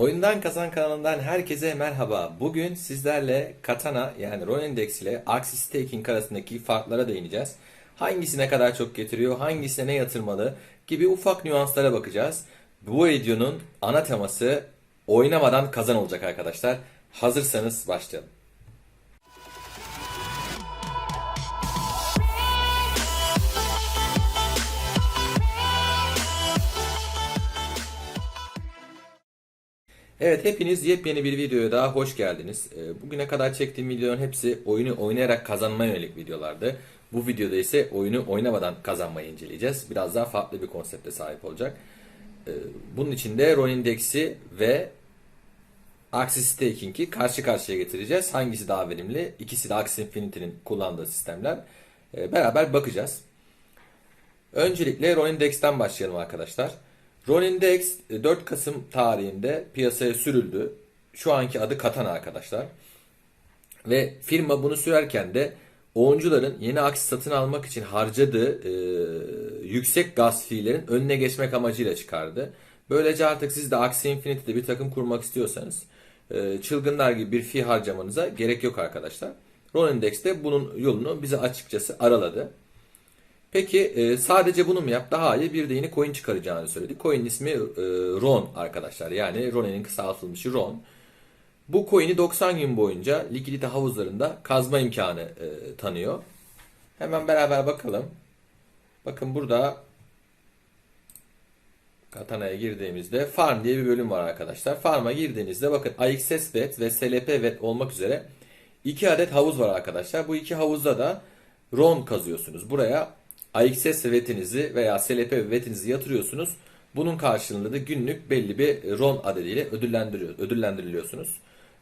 Oyundan Kazan kanalından herkese merhaba. Bugün sizlerle Katana yani RON Index ile Axis Staking arasındaki farklara değineceğiz. Hangisi ne kadar çok getiriyor, hangisine ne yatırmalı gibi ufak nüanslara bakacağız. Bu videonun ana teması oynamadan kazan olacak arkadaşlar. Hazırsanız başlayalım. Evet hepiniz yepyeni bir videoya daha hoş geldiniz. Ee, Bugüne kadar çektiğim videoların hepsi oyunu oynayarak kazanmaya yönelik videolardı. Bu videoda ise oyunu oynamadan kazanmayı inceleyeceğiz. Biraz daha farklı bir konsepte sahip olacak. Ee, Bunun için de RON Index'i ve Axis Staking'i karşı karşıya getireceğiz. Hangisi daha verimli? İkisi de Axie Infinity'nin kullandığı sistemler. Ee, Beraber bakacağız. Öncelikle RON Index'ten başlayalım arkadaşlar. RON Index e, 4 Kasım tarihinde piyasaya sürüldü. Şu anki adı Katana arkadaşlar. Ve firma bunu sürerken de oyuncuların yeni aksi satın almak için harcadığı e, yüksek gaz fiillerin önüne geçmek amacıyla çıkardı. Böylece artık siz de Axie Infinity'de bir takım kurmak istiyorsanız e, çılgınlar gibi bir fi harcamanıza gerek yok arkadaşlar. RON Index de bunun yolunu bize açıkçası araladı. Peki e, sadece bunu mu yap? Daha iyi bir de yeni coin çıkaracağını söyledi. Coin'in ismi e, RON arkadaşlar. Yani RON'un kısaltılmışı RON. Bu coin'i 90 gün boyunca likidite havuzlarında kazma imkanı e, tanıyor. Hemen beraber bakalım. Bakın burada Katana'ya girdiğimizde Farm diye bir bölüm var arkadaşlar. Farm'a girdiğinizde bakın AXS VET ve SLP VET olmak üzere iki adet havuz var arkadaşlar. Bu iki havuzda da RON kazıyorsunuz. Buraya AXS VET'inizi veya SLP VET'inizi yatırıyorsunuz. Bunun karşılığında da günlük belli bir RON adediyle ödüllendiriliyorsunuz.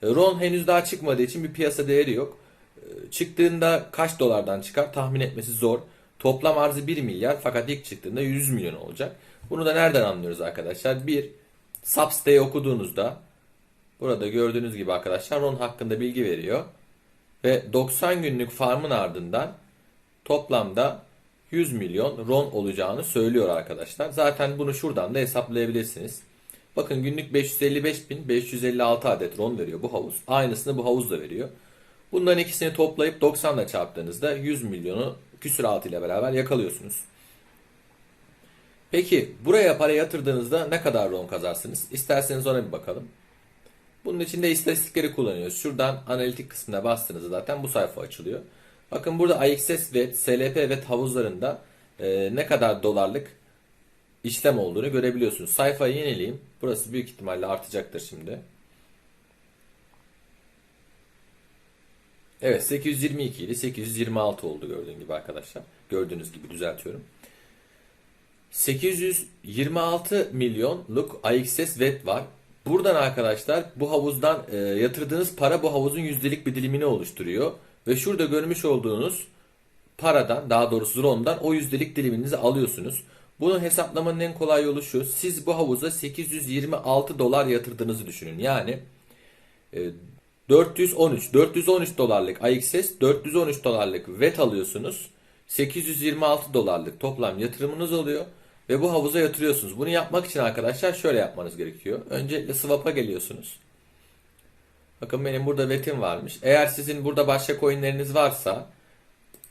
E, RON henüz daha çıkmadığı için bir piyasa değeri yok. E, Çıktığında kaç dolardan çıkar tahmin etmesi zor. Toplam arzı 1 milyar fakat ilk çıktığında 100 milyon olacak. Bunu da nereden anlıyoruz arkadaşlar? Bir, Substay'i okuduğunuzda burada gördüğünüz gibi arkadaşlar RON hakkında bilgi veriyor. Ve 90 günlük farmın ardından toplamda 100 milyon RON olacağını söylüyor arkadaşlar. Zaten bunu şuradan da hesaplayabilirsiniz. Bakın günlük 555.556 adet RON veriyor bu havuz. Aynısını bu havuz da veriyor. Bunların ikisini toplayıp 90 ile çarptığınızda 100 milyonu küsuratı ile beraber yakalıyorsunuz. Peki buraya para yatırdığınızda ne kadar RON kazarsınız? İsterseniz ona bir bakalım. Bunun için de istatistikleri kullanıyoruz. Şuradan analitik kısmına bastığınızda zaten bu sayfa açılıyor. Bakın burada IXS ve SLP ve havuzlarında e, ne kadar dolarlık işlem olduğunu görebiliyorsunuz. Sayfayı yenileyim. Burası büyük ihtimalle artacaktır şimdi. Evet 822 idi 826 oldu gördüğün gibi arkadaşlar. Gördüğünüz gibi düzeltiyorum. 826 milyonluk IXS VET var. Buradan arkadaşlar bu havuzdan e, yatırdığınız para bu havuzun yüzdelik bir dilimini oluşturuyor. Ve şurada görmüş olduğunuz paradan daha doğrusu RON'dan o yüzdelik diliminizi alıyorsunuz. Bunu hesaplamanın en kolay yolu şu. Siz bu havuza 826 dolar yatırdığınızı düşünün. Yani e, 413 413 dolarlık IXS 413 dolarlık VET alıyorsunuz. 826 dolarlık toplam yatırımınız oluyor ve bu havuza yatırıyorsunuz. Bunu yapmak için arkadaşlar şöyle yapmanız gerekiyor. Öncelikle swap'a geliyorsunuz. Bakın benim burada VET'im varmış. Eğer sizin burada başka coinleriniz varsa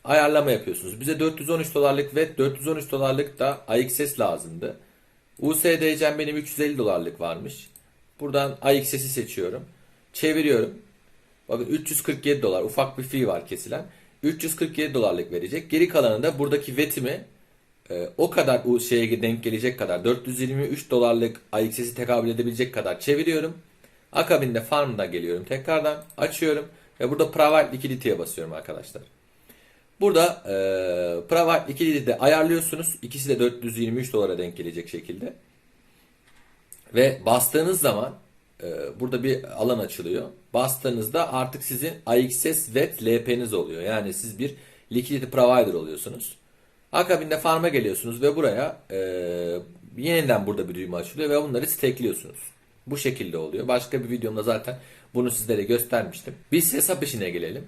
ayarlama yapıyorsunuz. Bize 413 dolarlık VET, 413 dolarlık da AXS lazımdı. USDC'm benim 350 dolarlık varmış. Buradan AXS'i seçiyorum. Çeviriyorum. Bakın 347 dolar ufak bir fee var kesilen. 347 dolarlık verecek. Geri kalanı da buradaki VET'imi e, o kadar o şeye denk gelecek kadar 423 dolarlık AXS'i tekabül edebilecek kadar çeviriyorum. Akabinde farmda geliyorum tekrardan açıyorum ve burada private liquidity'ye basıyorum arkadaşlar. Burada e, private liquidity'de ayarlıyorsunuz. İkisi de 423 dolara denk gelecek şekilde. Ve bastığınız zaman e, burada bir alan açılıyor. Bastığınızda artık sizin IXS VET LP'niz oluyor. Yani siz bir liquidity provider oluyorsunuz. Akabinde farm'a geliyorsunuz ve buraya e, yeniden burada bir düğme açılıyor ve bunları stakeliyorsunuz. Bu şekilde oluyor. Başka bir videomda zaten bunu sizlere göstermiştim. Biz hesap işine gelelim.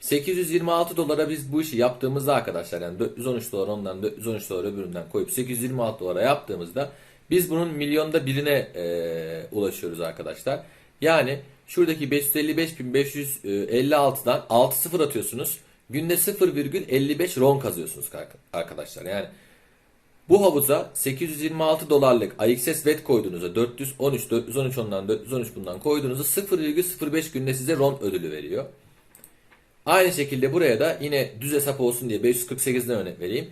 826 dolara biz bu işi yaptığımızda arkadaşlar yani 413 dolar ondan 413 dolar öbüründen koyup 826 dolara yaptığımızda Biz bunun milyonda birine e, ulaşıyoruz arkadaşlar. Yani şuradaki 555.556'dan 6 sıfır atıyorsunuz. Günde 0,55 ron kazıyorsunuz arkadaşlar. Yani bu havuza 826 dolarlık AXS VET koyduğunuzda 413, 413 ondan 413 bundan koyduğunuzda 0,05 günde size RON ödülü veriyor. Aynı şekilde buraya da yine düz hesap olsun diye 548'den örnek vereyim.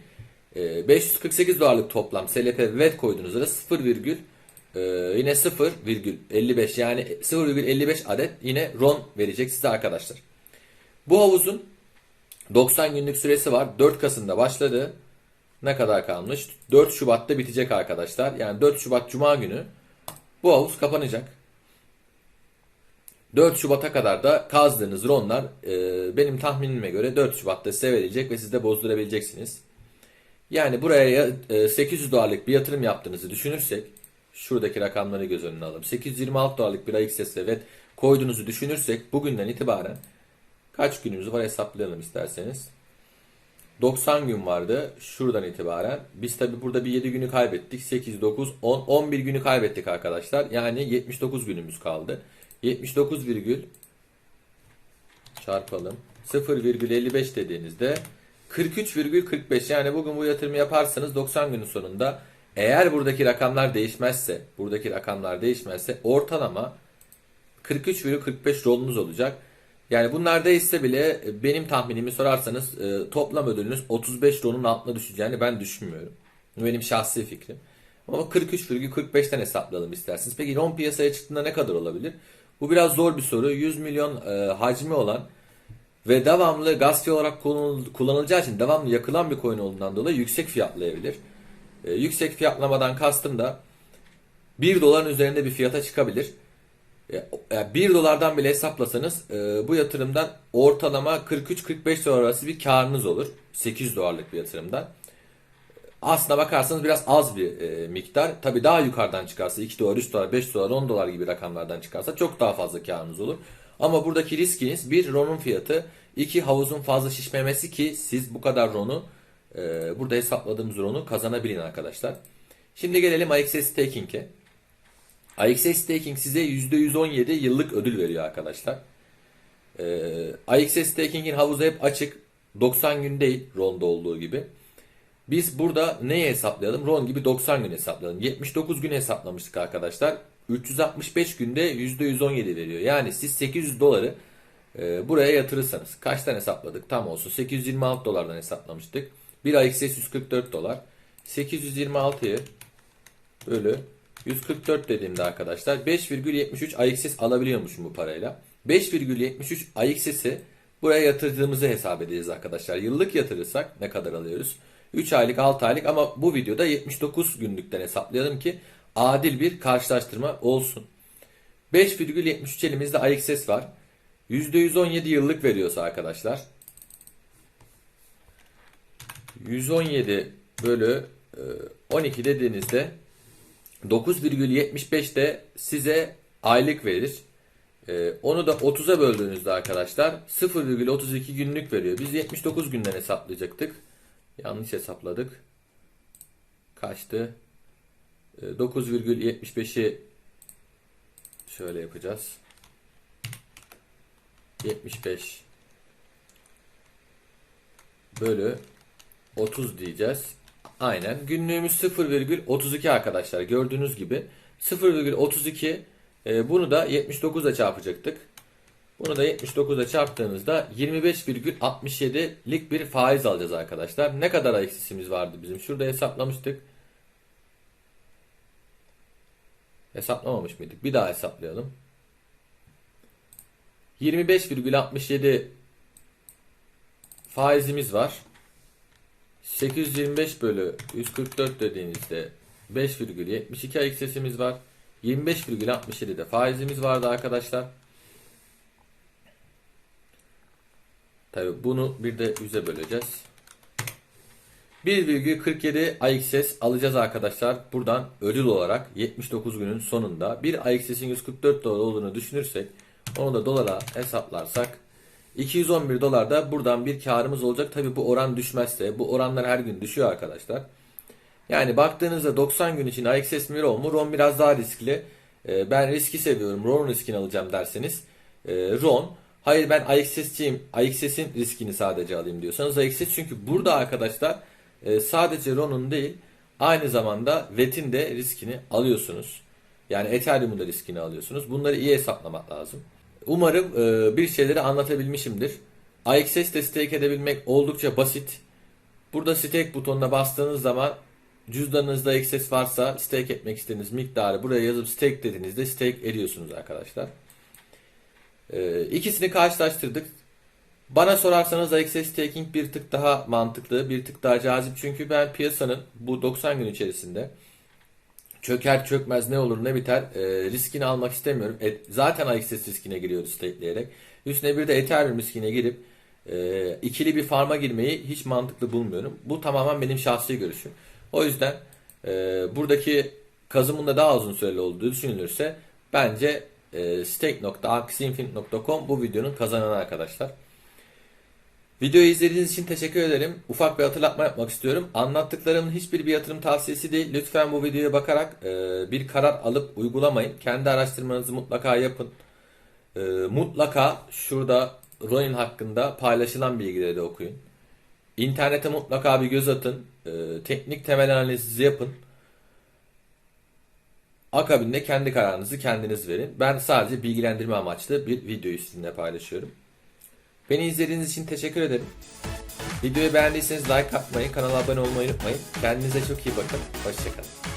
548 dolarlık toplam SLP VET koyduğunuzda da 0, e, yine 0,55 yani 0,55 adet yine RON verecek size arkadaşlar. Bu havuzun 90 günlük süresi var. 4 Kasım'da başladı. Ne kadar kalmış? 4 Şubat'ta bitecek arkadaşlar. Yani 4 Şubat Cuma günü bu havuz kapanacak. 4 Şubat'a kadar da kazdığınız ronlar e, benim tahminime göre 4 Şubat'ta size verilecek ve siz de bozdurabileceksiniz. Yani buraya e, 800 dolarlık bir yatırım yaptığınızı düşünürsek şuradaki rakamları göz önüne alalım. 826 dolarlık bir AXS evet koyduğunuzu düşünürsek bugünden itibaren kaç günümüz var hesaplayalım isterseniz. 90 gün vardı şuradan itibaren. Biz tabi burada bir 7 günü kaybettik. 8, 9, 10, 11 günü kaybettik arkadaşlar. Yani 79 günümüz kaldı. 79 virgül çarpalım. 0,55 dediğinizde 43,45 yani bugün bu yatırımı yaparsanız 90 günün sonunda eğer buradaki rakamlar değişmezse buradaki rakamlar değişmezse ortalama 43,45 rolunuz olacak. Yani bunlar değişse bile benim tahminimi sorarsanız e, toplam ödülünüz 35 rolun altına düşeceğini ben düşünmüyorum. Bu benim şahsi fikrim. Ama 43,45'ten hesaplayalım isterseniz. Peki ron piyasaya çıktığında ne kadar olabilir? Bu biraz zor bir soru. 100 milyon e, hacmi olan ve devamlı gaz olarak kullanılacağı için devamlı yakılan bir coin olduğundan dolayı yüksek fiyatlayabilir. E, yüksek fiyatlamadan kastım da 1 doların üzerinde bir fiyata çıkabilir. E, 1 dolardan bile hesaplasanız e, bu yatırımdan ortalama 43-45 dolar arası bir karınız olur. 8 dolarlık bir yatırımdan. Aslına bakarsanız biraz az bir e, miktar. Tabi daha yukarıdan çıkarsa 2 dolar, 3 dolar, 5 dolar, 10 dolar gibi rakamlardan çıkarsa çok daha fazla karınız olur. Ama buradaki riskiniz bir RON'un fiyatı, iki havuzun fazla şişmemesi ki siz bu kadar RON'u e, burada hesapladığımız RON'u kazanabilin arkadaşlar. Şimdi gelelim AXS Staking'e. AXS Staking size %117 yıllık ödül veriyor arkadaşlar. E, AXS Staking'in havuzu hep açık. 90 gün değil RON'da olduğu gibi. Biz burada neyi hesaplayalım? RON gibi 90 gün hesaplayalım. 79 gün hesaplamıştık arkadaşlar. 365 günde %117 veriyor. Yani siz 800 doları e, buraya yatırırsanız kaçtan hesapladık? Tam olsun 826 dolardan hesaplamıştık. Bir ay 144 dolar. 826'yı bölü 144 dediğimde arkadaşlar 5,73 AXS alabiliyormuşum bu parayla. 5,73 AXS'i buraya yatırdığımızı hesap edeceğiz arkadaşlar. Yıllık yatırırsak ne kadar alıyoruz? 3 aylık 6 aylık ama bu videoda 79 günlükten hesaplayalım ki adil bir karşılaştırma olsun. 5,73 elimizde AXS var. %117 yıllık veriyorsa arkadaşlar. 117 bölü 12 e, dediğinizde 9,75 de size aylık verir. E, onu da 30'a böldüğünüzde arkadaşlar 0,32 günlük veriyor. Biz 79 günden hesaplayacaktık. Yanlış hesapladık. Kaçtı? 9,75'i ee, şöyle yapacağız. 75 bölü 30 diyeceğiz. Aynen. Günlüğümüz 0,32 arkadaşlar. Gördüğünüz gibi 0,32 e, bunu da 79'a çarpacaktık. Bunu da 79'a çarptığınızda 25,67'lik bir faiz alacağız arkadaşlar. Ne kadar eksisimiz vardı bizim? Şurada hesaplamıştık. Hesaplamamış mıydık? Bir daha hesaplayalım. 25,67 faizimiz var. 825 bölü 144 dediğinizde 5,72 eksesimiz var. 25,67 de faizimiz vardı arkadaşlar. Tabi bunu bir de 100'e böleceğiz. 1,47 AXS alacağız arkadaşlar. Buradan ödül olarak 79 günün sonunda bir AXS'in 144 dolar olduğunu düşünürsek onu da dolara hesaplarsak 211 dolar da buradan bir karımız olacak. Tabi bu oran düşmezse bu oranlar her gün düşüyor arkadaşlar. Yani baktığınızda 90 gün için AXS mi RON mu? RON biraz daha riskli. Ee, ben riski seviyorum. RON riskini alacağım derseniz e, RON. Hayır ben AXS'ciyim. AXS'in riskini sadece alayım diyorsanız AXS çünkü burada arkadaşlar e, sadece RON'un değil aynı zamanda VET'in de riskini alıyorsunuz. Yani Ethereum'un da riskini alıyorsunuz. Bunları iyi hesaplamak lazım. Umarım e, bir şeyleri anlatabilmişimdir. AXS'de stake edebilmek oldukça basit. Burada stake butonuna bastığınız zaman cüzdanınızda access varsa stake etmek istediğiniz miktarı buraya yazıp stake dediğinizde stake ediyorsunuz arkadaşlar. Ee, ikisini karşılaştırdık. Bana sorarsanız access staking bir tık daha mantıklı, bir tık daha cazip. Çünkü ben piyasanın bu 90 gün içerisinde çöker çökmez ne olur ne biter e, riskini almak istemiyorum. E, zaten access riskine giriyoruz stakeleyerek. Üstüne bir de Ethereum riskine girip e, ikili bir farma girmeyi hiç mantıklı bulmuyorum. Bu tamamen benim şahsi görüşüm. O yüzden e, buradaki kazımın da daha uzun süreli olduğu düşünülürse bence e, stake.axiinfinite.com bu videonun kazananı arkadaşlar. Videoyu izlediğiniz için teşekkür ederim. Ufak bir hatırlatma yapmak istiyorum. Anlattıklarımın hiçbir bir yatırım tavsiyesi değil. Lütfen bu videoya bakarak e, bir karar alıp uygulamayın. Kendi araştırmanızı mutlaka yapın. E, mutlaka şurada Ronin hakkında paylaşılan bilgileri de okuyun. İnternete mutlaka bir göz atın. E, teknik temel analizi yapın. Akabinde kendi kararınızı kendiniz verin. Ben sadece bilgilendirme amaçlı bir videoyu sizinle paylaşıyorum. Beni izlediğiniz için teşekkür ederim. Videoyu beğendiyseniz like atmayı, kanala abone olmayı unutmayın. Kendinize çok iyi bakın. Hoşçakalın.